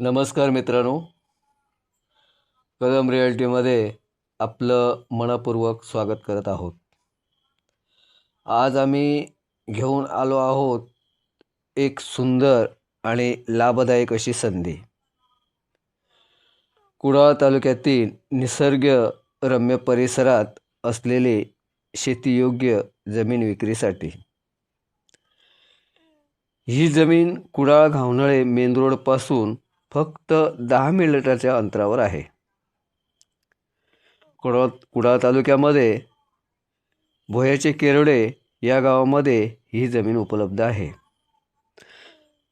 नमस्कार मित्रांनो. कदम रिॲलिटीमध्ये आपलं मनपूर्वक स्वागत करत आहोत. आज आम्ही घेऊन आलो आहोत एक सुंदर आणि लाभदायक अशी संधी. कुडाळ तालुक्यातील निसर्गरम्य परिसरात असलेली शेतीयोग्य जमीन विक्रीसाठी. ही जमीन कुडाळ घावनळे मेन रोडपासून फक्त दहा मिनिटाच्या अंतरावर आहे. कुडा कुडाळ तालुक्यामध्ये भोयाचे केरडे या गावामध्ये ही जमीन उपलब्ध आहे.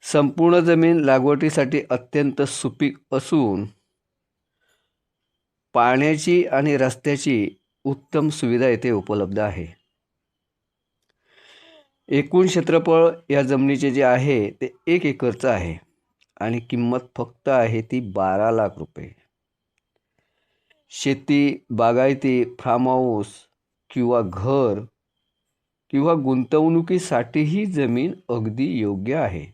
संपूर्ण जमीन लागवडीसाठी अत्यंत सुपीक असून पाण्याची आणि रस्त्याची उत्तम सुविधा येथे उपलब्ध आहे. एकूण क्षेत्रफळ या जमिनीचे जे आहे ते एक एकरचं आहे. आणि किंमत फक्त आहे ती बारा लाख रुपये. शेती बागायती फार्म हाऊस किंवा घर किंवा गुंतवणुकीसाठीही जमीन अगदी योग्य आहे.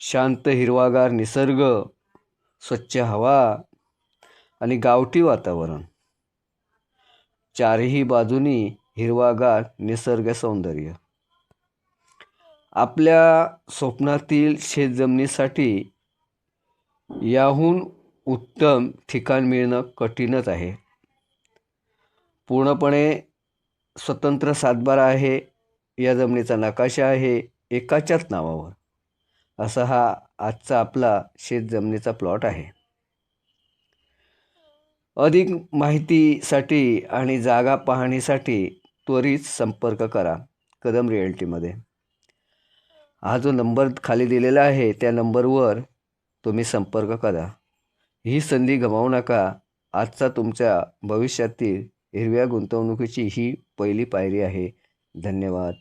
शांत हिरवागार निसर्ग स्वच्छ हवा आणि गावठी वातावरण. चारही बाजूनी हिरवागार निसर्ग सौंदर्य. आपल्या स्वप्नातील शेतजमिनीसाठी याहून उत्तम ठिकाण मिळणं कठीणच आहे. पूर्णपणे स्वतंत्र सातबारा आहे या जमिनीचा नकाशा आहे एकाच्याच नावावर. असा हा आजचा आपला शेत जमिनीचा प्लॉट आहे. अधिक माहितीसाठी आणि जागा पाहणीसाठी त्वरित संपर्क करा कदम रिअल्टीमध्ये. हा जो नंबर खाली दिलेला आहे त्या नंबरवर तुम्ही संपर्क करा. ही संधी गमावू नका. आजचा तुमच्या भविष्यातील हिरव्या गुंतवणुकीची ही पहिली पायरी आहे. धन्यवाद.